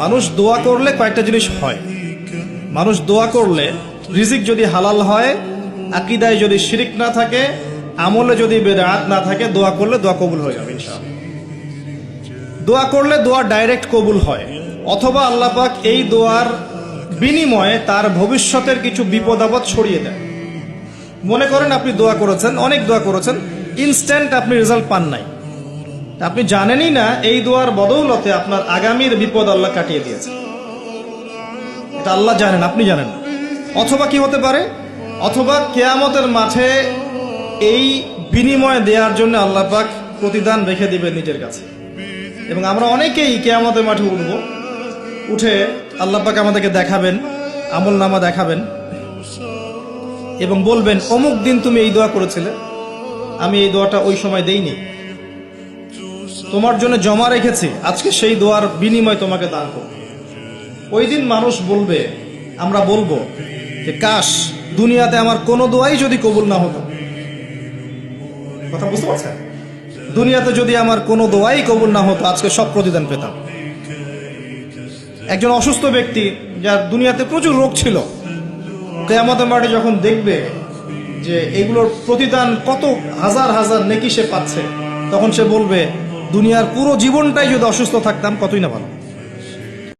মানুষ দোয়া করলে কয়েকটা জিনিস হয়। মানুষ দোয়া করলে রিজিক যদি হালাল হয়, আকিদায় যদি শিরিক না থাকে, আমলে যদি বেদাত না থাকে, দোয়া করলে দোয়া কবুল হয়ে যাবে দোয়া করলে দোয়া ডাইরেক্ট কবুল হয়। অথবা আল্লাহ পাক এই দোয়ার বিনিময়ে তার ভবিষ্যতের কিছু বিপদ আপদ ছড়িয়ে দেয়। মনে করেন আপনি দোয়া করেছেন, অনেক দোয়া করেছেন ইনস্ট্যান্ট আপনি রেজাল্ট পান নাই। আপনি জানেনই না, এই দোয়ার বদৌলতে আপনার আগামীর বিপদ আল্লাহ কাটিয়ে দিয়েছে। এটা আল্লাহ জানেন, আপনি জানেন অথবা কি হতে পারে? অথবা কেয়ামতের মাঠে এই বিনিময় দেওয়ার জন্য আল্লাহ পাক প্রতিদান রেখে দিবে নিজের কাছে। এবং আমরা অনেকেই কেয়ামতের মাঠে উঠব, উঠে আল্লাহ পাক আমাদেরকে দেখাবেন, আমল নামা দেখাবেন, এবং বলবেন, অমুক দিন তুমি এই দোয়া করেছিলে, আমি এই দোয়াটা ওই সময় দেইনি। তোমার জন্য জমা রেখেছি। আজকে সেই দোয়ার বিনিময় তোমাকে দান করব। ওই দিন মানুষ বলবে, আমরা বলব যে, কাশ, দুনিয়াতে আমার কোনো দোয়াই যদি কবুল না হতো। কথা বুঝতে পারছেন? দুনিয়াতে যদি আমার কোনো দোয়াই কবুল না হতো, আজকে সব প্রতিদান পেতাম। একজন অসুস্থ ব্যক্তি, যার দুনিয়াতে প্রচুর রোগ ছিল, কেয়ামতের মাঠে যখন দেখবে যে, এগুলোর প্রতিদান কত হাজার হাজার নেকি সে পাচ্ছে, তখন সে বলবে দুনিয়ার পুরো জীবনটাই যদি অসুস্থ থাকতাম কতই না ভালো।